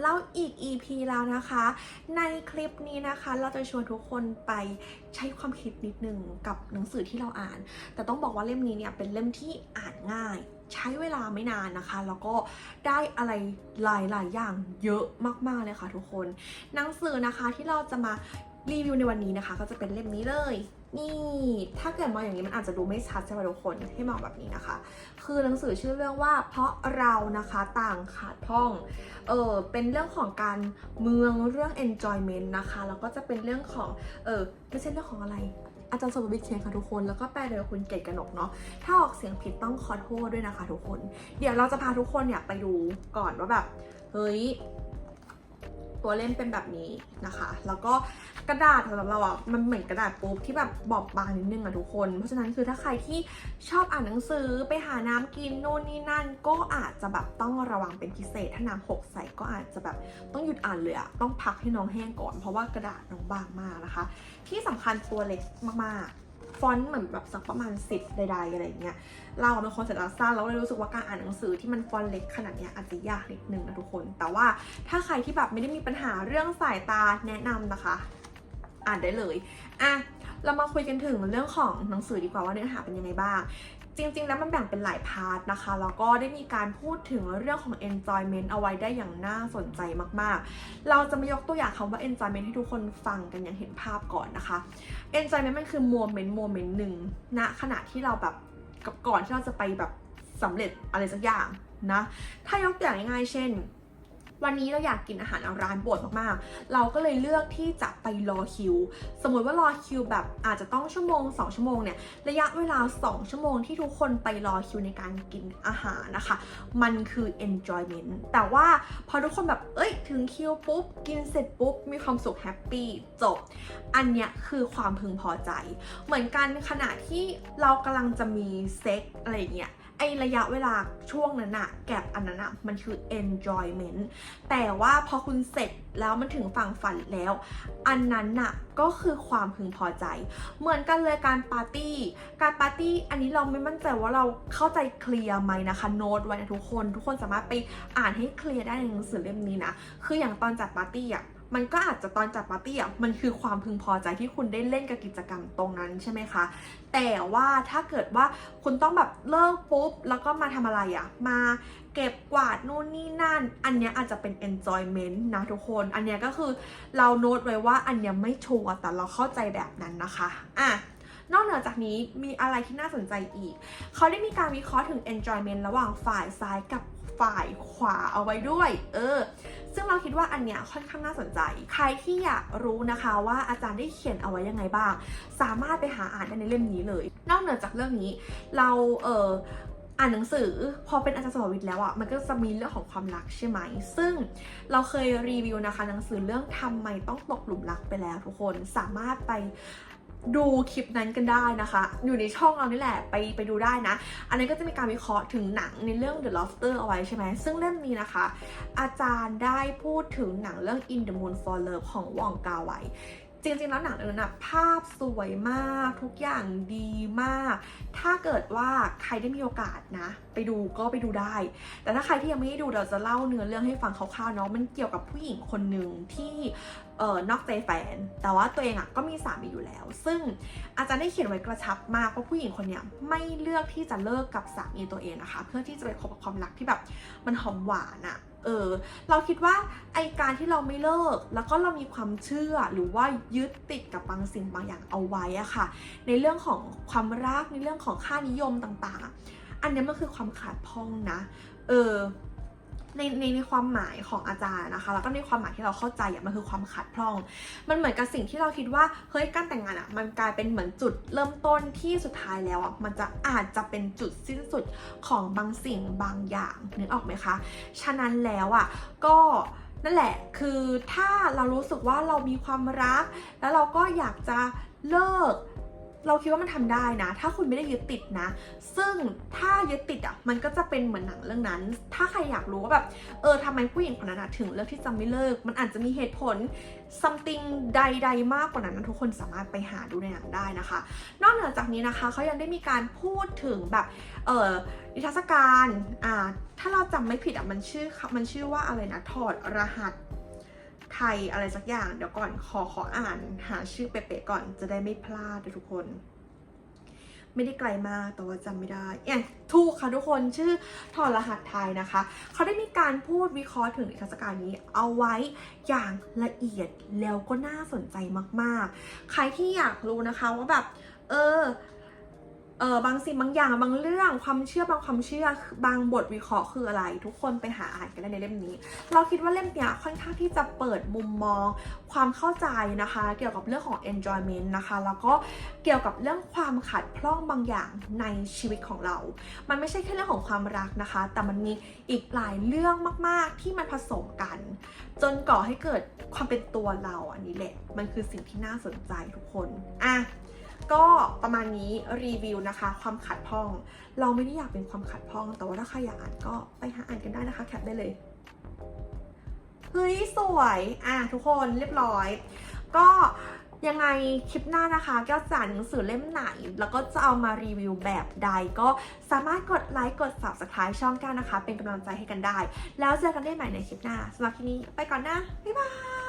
เล่าอีก EP แล้วนะคะ ในคลิปนี้นะคะเราจะชวนทุกคนไปใช้ความคิดนิดนึงกับหนังสือที่เราอ่าน แต่ต้องบอกว่าเล่มนี้เนี่ยเป็นเล่มที่อ่านง่ายใช้เวลาไม่นานนะคะ แล้วก็ได้อะไรหลายๆ อย่างเยอะมากๆเลยค่ะทุกคน หนังสือนะคะที่เราจะมา รีวิวในวันนี้นะคะ ก็จะเป็นเล่มนี้เลย นี่ถ้าเกิดมองอย่างนี้มันอาจจะดูไม่ชัดใช่ไหมทุกคนให้มองแบบนี้นะคะ คือหนังสือชื่อเรื่องว่าเพราะเรานะคะต่างขาดพ่องเออเป็นเรื่องของการเมืองเรื่อง enjoyment นะคะแล้วก็จะเป็นเรื่องของเออไม่ใช่เรื่องของอะไรอาจารย์สมบิตเชนค่ะทุกคน แล้วก็แปลโดยคุณเกตกนกเนาะ ถ้าออกเสียงผิดต้องขอโทษด้วยนะคะทุกคน เดี๋ยวเราจะพาทุกคนเนี่ยไปดูก่อนว่าแบบ เฮ้ย ตัวเล่มเป็นแบบนี้นะคะ แล้วก็กระดาษสำหรับเราอะมันเหมือนกระดาษปุ๊บที่แบบบอบบางนิดนึงอะทุกคน เพราะฉะนั้นคือถ้าใครที่ชอบอ่านหนังสือไปหาน้ำกินโน่นนี่นั่น ก็อาจจะแบบต้องระวังเป็นพิเศษ ถ้าน้ำหกใส่ก็อาจจะแบบต้องหยุดอ่านเลยอะต้องพักให้น้องแห้งก่อน เพราะว่ากระดาษน้องบางมากนะคะ ที่สำคัญตัวเล็กมากๆ ฟอนต์เหมือนแบบสักประมาณสิบใดๆอะไรอย่างเงี้ยเราเป็นคนสายตาสั้นเราเลยรู้สึกว่าการอ่านหนังสือที่มันฟอนต์เล็กขนาดเนี้ยอาจจะยากนิดนึงนะทุกคน แต่ว่าถ้าใครที่แบบไม่ได้มีปัญหาเรื่องสายตาแนะนำนะคะ อ่านได้เลยอะเรามาคุยกันถึงเรื่องของหนังสือดีกว่าว่าเนื้อหาเป็นยังไงบ้าง จริงๆ แล้วมันแบ่งเป็นหลายพาร์ทนะคะ แล้วก็ได้มีการพูดถึงเรื่องของ enjoyment เอาไว้ได้อย่างน่าสนใจมากๆ เราจะมายกตัวอย่างคำว่า enjoyment ให้ทุกคนฟังกันอย่างเห็นภาพก่อนนะคะ enjoyment มันคือโมเมนต์โมเมนต์หนึ่งณขณะที่เราแบบกับก่อนที่เราจะไปแบบสำเร็จอะไรสักอย่างนะ ถ้ายกตัวอย่างง่ายๆเช่น วันนี้เราอยากกินอาหารร้านโปรดมากๆ เราก็เลยเลือกที่จะไปรอคิว สมมติว่ารอคิวแบบอาจจะต้องชั่วโมง 2 ชั่วโมงเนี่ย ระยะเวลา 2 ชั่วโมงที่ทุกคนไปรอคิวในการกินอาหารนะคะ มันคือ enjoyment แต่ว่าพอทุกคนแบบ เอ้ย ถึงคิวปุ๊บ กินเสร็จปุ๊บ มีความสุขแฮปปี้จบ อันเนี้ยคือความพึงพอใจ เหมือนกันขณะที่เรากำลังจะมีเซ็กอะไรอย่างเงี้ย ไอระยะเวลาช่วงนั้นอะแก็บอันนั้นอะมันคือ enjoyment แต่ว่าพอคุณเสร็จแล้วมันถึงฝั่งฝันแล้ว อันนั้นน่ะก็คือความพึงพอใจ เหมือนกันเลยการปาร์ตี้ การปาร์ตี้อันนี้เราไม่มั่นใจว่าเราเข้าใจเคลียร์ไหมนะคะโน้ตไว้นะทุกคน ทุกคนสามารถไปอ่านให้เคลียร์ได้ในหนังสือเล่มนี้นะ คืออย่างตอนจัดปาร์ตี้อะ มันก็อาจจะตอนจัดปาร์ตี้อะมันคือความพึงพอใจที่คุณได้เล่นกับกิจกรรมตรงนั้นใช่ไหมคะ แต่ว่าถ้าเกิดว่าคุณต้องแบบเลิกปุ๊บ แล้วก็มาทำอะไรอะ มาเก็บกวาดนู่นนี่นั่น อันนี้อาจจะเป็น enjoyment นะทุกคน อันนี้ก็คือเราโน้ตไว้ว่าอันนี้ไม่ชัวร์แต่เราเข้าใจแบบนั้นนะคะอะนอกเหนือจากนี้มีอะไรที่น่าสนใจอีก เขาได้มีการวิเคราะห์ถึง enjoyment ระหว่างฝ่ายซ้ายกับฝ่ายขวาเอาไว้ด้วย เออ ซึ่งเราคิดว่าอันเนี้ยค่อนข้างน่าสนใจ ใครที่อยากรู้นะคะว่าอาจารย์ได้เขียนเอาไว้ยังไงบ้าง สามารถไปหาอ่านได้ในเล่มนี้เลย นอกเหนือจากเรื่องนี้ เราเอออ่านหนังสือพอเป็นอาจารย์สมวิทย์แล้วอะ่ะมันก็จะมีเรื่องของความรักใช่ไหม ซึ่งเราเคยรีวิวนะคะหนังสือเรื่องทำไมต้องตกหลุมรักไปแล้วทุกคนสามารถไป ดูคลิปนั้นกันได้นะคะ อยู่ในช่องเรานี่แหละไปไปดูได้นะ อันนี้ก็จะมีการวิเคราะห์ถึงหนังในเรื่อง The Lobster เอาไว้ใช่ไหม ซึ่งเล่มนี้นะคะ อาจารย์ได้พูดถึงหนังเรื่อง In the Moon for Love ของวองกาไว้ จริงๆแล้วหนังเรื่องนั้นนะภาพสวยมากทุกอย่างดีมาก ถ้าเกิดว่าใครได้มีโอกาสนะ ไปดูก็ไปดูได้ แต่ถ้าใครที่ยังไม่ได้ดูเราจะเล่าเนื้อเรื่องให้ฟังคร่าวๆเนาะมันเกี่ยวกับผู้หญิงคนหนึ่งที่เออนอกใจแฟน แต่ว่าตัวเองอะ่ะก็มีสามีอยู่แล้ว ซึ่งอาจารย์ได้เขียนไว้กระชับมากว่าผู้หญิงคนเนี้ยไม่เลือกที่จะเลิกกับสามีตัวเองนะคะ เพื่อที่จะไปคบกับความรักที่แบบมันหอมหวานอะ่ะ เออเราคิดว่าไอการที่เราไม่เลิก แล้วก็เรามีความเชื่อหรือว่ายึดติดกับบางสิ่งบางอย่างเอาไว้อะค่ะ ในเรื่องของความรักในเรื่องของค่านิยมต่างๆ อันนี้มันคือความขาดพ้องนะ เออ ในในในความหมายของอาจารย์นะคะ แล้วก็ในความหมายที่เราเข้าใจอะมันคือความขาดพร่อง มันเหมือนกับสิ่งที่เราคิดว่าเฮ้ยการแต่งงานอะมันกลายเป็นเหมือนจุดเริ่มต้นที่สุดท้ายแล้วอะมันจะอาจจะเป็นจุดสิ้นสุดของบางสิ่งบางอย่างนึกออกไหมคะฉะนั้นแล้วอะก็นั่นแหละ คือถ้าเรารู้สึกว่าเรามีความรัก แล้วเราก็อยากจะเลิก เราคิดว่ามันทำได้นะ ถ้าคุณไม่ได้ยึดติดนะ ซึ่งถ้ายึดติดอะ มันก็จะเป็นเหมือนหนังเรื่องนั้น ถ้าใครอยากรู้ว่าแบบ เออทำไมผู้หญิงคนนั้นถึงเลือกที่จะไม่เลิก มันอาจจะมีเหตุผล something ใด ๆ มากกว่านั้น ทุกคนสามารถไปหาดูในหนังได้นะคะ นอกเหนือจากนี้นะคะ เขายังได้มีการพูดถึงแบบ เออนิทรรศการ อ่า ถ้าเราจำไม่ผิดอะ มันชื่อ มันชื่อว่าอะไรนะ ถอดรหัส ยอะไรสักอย่าง เดี๋ยวก่อนขอขออ่านหาชื่อเป๊ะๆก่อนจะได้ไม่พลาดนะทุกคน ไม่ได้ไกลมากแต่ว่าจำไม่ได้เอยถูกค่ะทุกคนชื่อถอดรหัสไทยนะคะ เขาได้มีการพูดวิเคราะห์ถึงนิทรรศการนี้เอาไว้อย่างละเอียดแล้วก็น่าสนใจมากๆ ใครที่อยากรู้นะคะว่าแบบ เออ เออบางสิ่งบางอย่างบางเรื่องความเชื่อบางความเชื่อบางบทวิเคราะห์คืออะไร ทุกคนไปหาอ่านกันได้ในเล่มนี้ เราคิดว่าเล่มเนี้ยค่อนข้างที่จะเปิดมุมมอง ความเข้าใจนะคะ เกี่ยวกับเรื่องของ enjoyment นะคะ แล้วก็เกี่ยวกับเรื่องความขัดพร่องบางอย่างในชีวิตของเรา มันไม่ใช่แค่เรื่องของความรักนะคะ แต่มันมีอีกหลายเรื่องมาก ๆ ที่มันผสมกัน จนก่อให้เกิดความเป็นตัวเราอันนี้แหละ มันคือสิ่งที่น่าสนใจทุกคนอะ ก็ประมาณนี้รีวิวนะคะ ความขัดพร่อง เราไม่ได้อยากเป็นความขัดพร่อง แต่ว่าถ้าใครอยากอ่านก็ไปหาอ่านกันได้นะคะ แคปได้เลยเฮ้ยสวยอะทุกคนเรียบร้อย ก็ยังไงคลิปหน้านะคะ ก็จะอ่านหนังสือเล่มไหน แล้วก็จะเอามารีวิวแบบใด ก็สามารถกดไลค์กด subscribe ช่องกันนะคะ เป็นกำลังใจให้กันได้ แล้วเจอกันได้ใหม่ในคลิปหน้าสำหรับคลิปนี้ไปก่อนนะ บ๊ายบาย